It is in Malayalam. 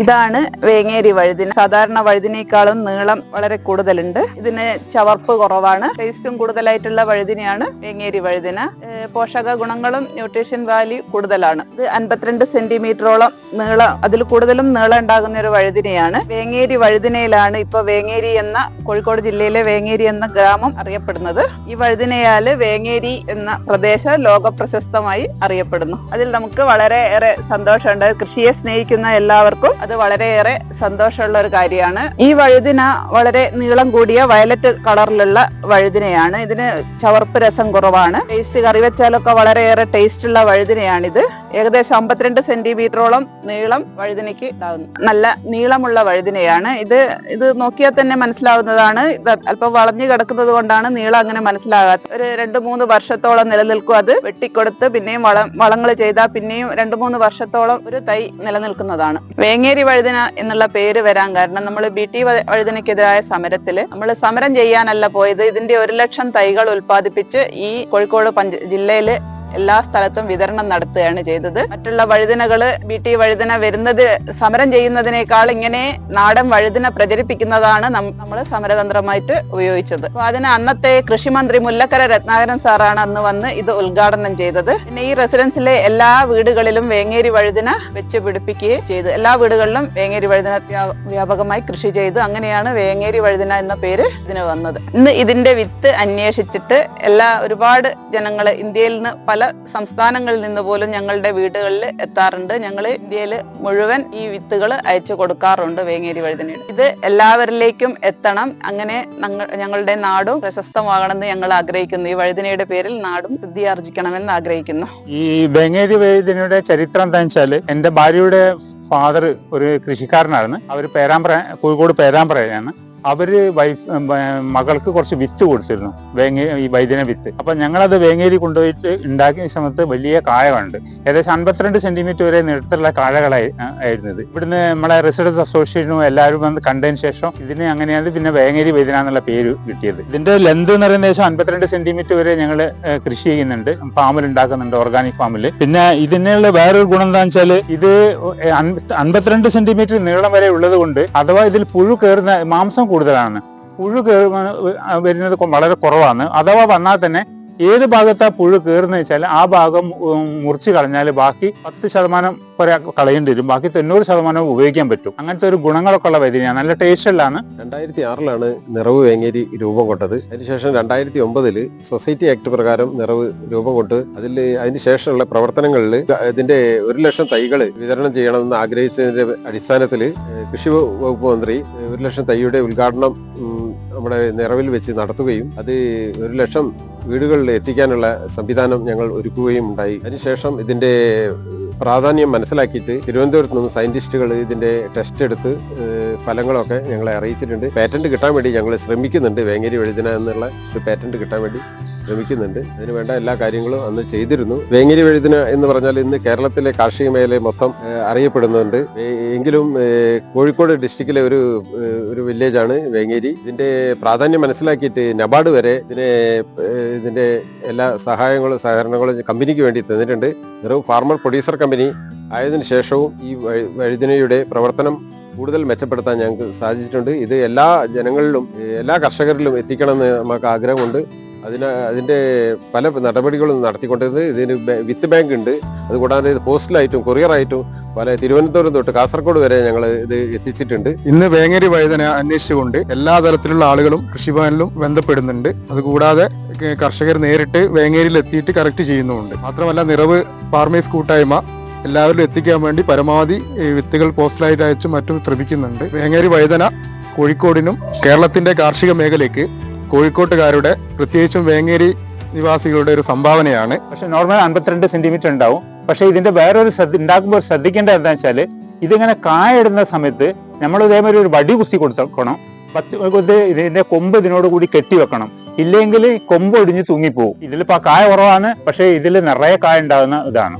ഇതാണ് വേങ്ങേരി വഴുതിന. സാധാരണ വഴുതിനേക്കാളും നീളം വളരെ കൂടുതലുണ്ട്. ഇതിന് ചവർപ്പ് കുറവാണ്. ടേസ്റ്റും കൂടുതലായിട്ടുള്ള വഴുതിനയാണ് വേങ്ങേരി വഴുതിന. പോഷക ഗുണങ്ങളും ന്യൂട്രീഷൻ വാല്യൂ കൂടുതലാണ്. ഇത് അൻപത്തിരണ്ട് സെന്റിമീറ്ററോളം നീളം അതിൽ കൂടുതലും നീളം ഉണ്ടാകുന്ന ഒരു വഴുതിനയാണ്. വേങ്ങേരി വഴുതിനയിലാണ് ഇപ്പൊ വേങ്ങേരി എന്ന കോഴിക്കോട് ജില്ലയിലെ വേങ്ങേരി എന്ന ഗ്രാമം അറിയപ്പെടുന്നത്. ഈ വഴുതിനയാൽ വേങ്ങേരി എന്ന പ്രദേശം ലോക പ്രശസ്തമായി അറിയപ്പെടുന്നു. അതിൽ നമുക്ക് വളരെ ഏറെ സന്തോഷമുണ്ട്. കൃഷിയെ സ്നേഹിക്കുന്ന എല്ലാവർക്കും അത് വളരെയേറെ സന്തോഷമുള്ള ഒരു കാര്യമാണ്. ഈ വഴുതിന വളരെ നീളം കൂടിയ വയലറ്റ് കളറിലുള്ള വഴുതിനയാണ്. ഇതിന് ചവർപ്പ് രസം കുറവാണ്. ടേസ്റ്റ് കറി വെച്ചാലൊക്കെ വളരെയേറെ ടേസ്റ്റ് ഉള്ള വഴുതിനയാണിത്. ഏകദേശം അമ്പത്തിരണ്ട് സെന്റിമീറ്ററോളം നീളം വഴുതിനയ്ക്ക് ഉണ്ടാകുന്നു നല്ല നീളമുള്ള വഴുതിനയാണ്. ഇത് ഇത് നോക്കിയാൽ തന്നെ മനസ്സിലാവുന്നതാണ്. ഇത് അല്പം വളഞ്ഞു കിടക്കുന്നത് കൊണ്ടാണ് നീളം അങ്ങനെ മനസ്സിലാകാത്ത ഒരു രണ്ട് മൂന്ന് വർഷത്തോളം നിലനിൽക്കും അത്. വെട്ടിക്കൊടുത്ത് പിന്നെയും വള വളങ്ങൾ ചെയ്താൽ പിന്നെയും രണ്ട് മൂന്ന് വർഷത്തോളം ഒരു തൈ നിലനിൽക്കുന്നതാണ്. വേങ്ങേരി വഴുതിന എന്നുള്ള പേര് വരാൻ കാരണം നമ്മൾ ബി ടി വഴുതിനയ്ക്കെതിരായ സമരത്തിൽ നമ്മൾ സമരം ചെയ്യാനല്ല പോയത്. ഇതിന്റെ ഒരു ലക്ഷം തൈകൾ ഉൽപ്പാദിപ്പിച്ച് ഈ കോഴിക്കോട് പഞ്ച ജില്ലയിൽ എല്ലാ സ്ഥലത്തും വിതരണം നടത്തുകയാണ് ചെയ്തത്. മറ്റുള്ള വഴുതനകൾ ടി വഴുതിന വരുന്നത് സമരം ചെയ്യുന്നതിനേക്കാൾ ഇങ്ങനെ നാടൻ വഴുതന പ്രചരിപ്പിക്കുന്നതാണ് നമ്മൾ സമരതന്ത്രമായിട്ട് ഉപയോഗിച്ചത്. അപ്പൊ അതിന് അന്നത്തെ കൃഷിമന്ത്രി മുല്ലക്കര രത്നാകരൻ സാറാണ് അന്ന് വന്ന് ഇത് ഉദ്ഘാടനം ചെയ്തത്. പിന്നെ ഈ റെസിഡൻസിലെ എല്ലാ വീടുകളിലും വേങ്ങേരി വഴുതന വെച്ച് പിടിപ്പിക്കുകയും ചെയ്തു എല്ലാ വീടുകളിലും വേങ്ങേരി വഴുതന വ്യാപകമായി കൃഷി ചെയ്തു അങ്ങനെയാണ് വേങ്ങേരി വഴുതന എന്ന പേര് ഇതിന് വന്നത്. ഇന്ന് ഇതിന്റെ വിത്ത് അന്വേഷിച്ചിട്ട് എല്ലാ ഒരുപാട് ജനങ്ങൾ ഇന്ത്യയിൽ നിന്ന് പല സംസ്ഥാനങ്ങളിൽ നിന്ന് പോലും ഞങ്ങളുടെ വീടുകളിൽ എത്താറുണ്ട്. ഞങ്ങൾ ഇന്ത്യയിൽ മുഴുവൻ ഈ വിത്തുകൾ അയച്ചു കൊടുക്കാറുണ്ട് വേങ്ങേരി വഴുതനയുടെ. ഇത് എല്ലാവരിലേക്കും എത്തണം. അങ്ങനെ ഞങ്ങളുടെ നാടും പ്രശസ്തമാകണമെന്ന് ഞങ്ങൾ ആഗ്രഹിക്കുന്നു. ഈ വഴുതിനയുടെ പേരിൽ നാടും സിദ്ധിയാർജിക്കണമെന്ന് ആഗ്രഹിക്കുന്നു. ഈ വേങ്ങേരി വഴുതനയുടെ ചരിത്രം എന്താ വെച്ചാൽ എന്റെ ഭാര്യയുടെ ഫാദർ ഒരു കൃഷിക്കാരനായിരുന്നു. അവർ പേരാമ്പ്ര കോഴിക്കോട് പേരാമ്പ്രയാണ്. അവർ വൈഫ് മകൾക്ക് കുറച്ച് വിത്ത് കൊടുത്തിരുന്നു. വേങ്ങ ഈ വൈദ്യന വിത്ത്. അപ്പൊ ഞങ്ങളത് വേങ്ങേരി കൊണ്ടുപോയിട്ട് ഉണ്ടാക്കിയ സമയത്ത് വലിയ കായകളുണ്ട് ഏകദേശം അൻപത്തിരണ്ട് സെന്റിമീറ്റർ വരെ നീളത്തിലുള്ള കാഴകളായി ആയിരുന്നത്. ഇവിടുന്ന് നമ്മളെ റെസിഡൻസ് അസോസിയേഷനും എല്ലാവരും വന്ന് കണ്ടതിന് ശേഷം ഇതിന് അങ്ങനെയാണ് പിന്നെ വേങ്ങേരി വൈദ്യന എന്നുള്ള പേര് കിട്ടിയത്. ഇതിന്റെ ലെന്ത് എന്ന് പറയുന്ന ഏകദേശം അൻപത്തിരണ്ട് സെന്റിമീറ്റർ വരെ ഞങ്ങൾ കൃഷി ചെയ്യുന്നുണ്ട്. ഫാമിൽ ഉണ്ടാക്കുന്നുണ്ട് ഓർഗാനിക് ഫാമിൽ പിന്നെ ഇതിനുള്ള വേറൊരു ഗുണം എന്താണെന്ന് വെച്ചാൽ ഇത് അൻപ- അൻപത്തിരണ്ട് സെന്റിമീറ്റർ നീളം വരെ ഉള്ളത് കൊണ്ട് അഥവാ ഇതിൽ പുഴു കയറുന്ന മാംസം കൂടുതലാണ് പുഴു വരുന്നത് വളരെ കുറവാണ് അഥവാ വന്നാൽ തന്നെ ഏത് ഭാഗത്താ പുഴു കയറുന്ന വെച്ചാൽ ആ ഭാഗം മുറിച്ച് കളഞ്ഞാൽ ബാക്കി പത്ത് ശതമാനം വരെ കളയേണ്ടി വരും. ബാക്കി തൊണ്ണൂറ് ശതമാനം ഉപയോഗിക്കാൻ പറ്റും. അങ്ങനത്തെ ഒരു ഗുണങ്ങളൊക്കെ ഉള്ള വൈദ്യുതിയാണ്. നല്ല ടേസ്റ്റ് ഉള്ളതാണ് രണ്ടായിരത്തി ആറിലാണ് നിറവ് വേങ്ങേരി രൂപം കൊണ്ടത് അതിനുശേഷം രണ്ടായിരത്തി ഒമ്പതിൽ സൊസൈറ്റി ആക്ട് പ്രകാരം നിറവ് രൂപം കൊണ്ട് അതിൽ അതിനുശേഷമുള്ള പ്രവർത്തനങ്ങളിൽ ഇതിന്റെ ഒരു ലക്ഷം തൈകൾ വിതരണം ചെയ്യണമെന്ന് ആഗ്രഹിച്ചതിന്റെ അടിസ്ഥാനത്തിൽ കൃഷി വകുപ്പ് മന്ത്രി ഒരു ലക്ഷം തൈയുടെ ഉദ്ഘാടനം നമ്മുടെ നിറവിൽ വെച്ച് നടത്തുകയും അത് ഒരു ലക്ഷം വീടുകളിൽ എത്തിക്കാനുള്ള സംവിധാനം ഞങ്ങൾ ഒരുക്കുകയും ഉണ്ടായി. അതിനുശേഷം ഇതിന്റെ പ്രാധാന്യം മനസ്സിലാക്കിയിട്ട് തിരുവനന്തപുരത്ത് നിന്ന് സയന്റിസ്റ്റുകൾ ഇതിന്റെ ടെസ്റ്റ് എടുത്ത് ഫലങ്ങളൊക്കെ ഞങ്ങളെ അറിയിച്ചിട്ടുണ്ട്. പാറ്റന്റ് കിട്ടാൻ വേണ്ടി ഞങ്ങൾ ശ്രമിക്കുന്നുണ്ട് വേങ്ങേരി എഴുതിന എന്നുള്ള ഒരു പാറ്റന്റ് കിട്ടാൻ വേണ്ടി. ശ്രമിക്കുന്നുണ്ട്. അതിന് വേണ്ട എല്ലാ കാര്യങ്ങളും അന്ന് ചെയ്തിരുന്നു. വേങ്ങേരി വഴുതിന എന്ന് പറഞ്ഞാൽ ഇന്ന് കേരളത്തിലെ കാർഷിക മേഖലയെ മൊത്തം അറിയപ്പെടുന്നുണ്ട്. എങ്കിലും കോഴിക്കോട് ഡിസ്ട്രിക്റ്റിലെ ഒരു ഒരു വില്ലേജാണ് വേങ്ങേരി ഇതിന്റെ പ്രാധാന്യം മനസ്സിലാക്കിയിട്ട് നബാർഡ് വരെ ഇതിനെ ഇതിന്റെ എല്ലാ സഹായങ്ങളും സഹകരണങ്ങളും കമ്പനിക്ക് വേണ്ടി തന്നിട്ടുണ്ട്. ഒരു ഫാർമർ പ്രൊഡ്യൂസർ കമ്പനി ആയതിനു ശേഷവും ഈ വഴി- വഴുതിനയുടെ പ്രവർത്തനം കൂടുതൽ മെച്ചപ്പെടുത്താൻ ഞങ്ങൾക്ക് സാധിച്ചിട്ടുണ്ട്. ഇത് എല്ലാ ജനങ്ങളിലും എല്ലാ കർഷകരിലും എത്തിക്കണമെന്ന് നമുക്ക് ആഗ്രഹമുണ്ട്. അതിന് അതിന്റെ പല നടപടികളും നടത്തിക്കൊണ്ടിരുന്നത് ഇതിന് വിത്ത് ബാങ്ക് ഉണ്ട്. അതുകൂടാതെ പോസ്റ്റലായിട്ടും കൊറിയറായിട്ടും പല തിരുവനന്തപുരം തൊട്ട് കാസർഗോഡ് വരെ ഞങ്ങൾ ഇത് എത്തിച്ചിട്ടുണ്ട്. ഇന്ന് വേങ്ങേരി വഴുതന അന്വേഷിച്ചുകൊണ്ട് എല്ലാ തരത്തിലുള്ള ആളുകളും കൃഷിഭവനിലും ബന്ധപ്പെടുന്നുണ്ട്. അതുകൂടാതെ കർഷകർ നേരിട്ട് വേങ്ങേരിയിൽ എത്തിയിട്ട് കറക്റ്റ് ചെയ്യുന്നുമുണ്ട്. മാത്രമല്ല നിറവ് ഫാർമേഴ്സ് കൂട്ടായ്മ എല്ലാവരിലും എത്തിക്കാൻ വേണ്ടി പരമാവധി വിത്തുകൾ പോസ്റ്റലായിട്ട് അയച്ചും മറ്റും ശ്രമിക്കുന്നുണ്ട്. വേങ്ങേരി വഴുതന കോഴിക്കോടിനും കേരളത്തിന്റെ കാർഷിക മേഖലയ്ക്ക് കോഴിക്കോട്ടുകാരുടെ പ്രത്യേകിച്ചും വേങ്ങേരി നിവാസികളുടെ ഒരു സംഭാവനയാണ്. പക്ഷെ നോർമൽ അൻപത്തിരണ്ട് സെന്റിമീറ്റർ ഉണ്ടാവും. പക്ഷെ ഇതിന്റെ വേറൊരു ഉണ്ടാക്കുമ്പോൾ ശ്രദ്ധിക്കേണ്ടത് എന്താ വെച്ചാൽ ഇതിങ്ങനെ കായ ഇടുന്ന സമയത്ത് നമ്മൾ ഇതേമാതിരി ഒരു വടി കുത്തി കൊടുക്കണം. പത്ത് ഇത് ഇതിന്റെ കൊമ്പ് ഇതിനോട് കൂടി കെട്ടി വെക്കണം. ഇല്ലെങ്കിൽ കൊമ്പ് ഒടിഞ്ഞ് തൂങ്ങിപ്പോവും. ഇതിലിപ്പോ ആ കായ കുറവാണ് പക്ഷെ ഇതിൽ നിറയെ കായ ഉണ്ടാകുന്ന ഇതാണ്.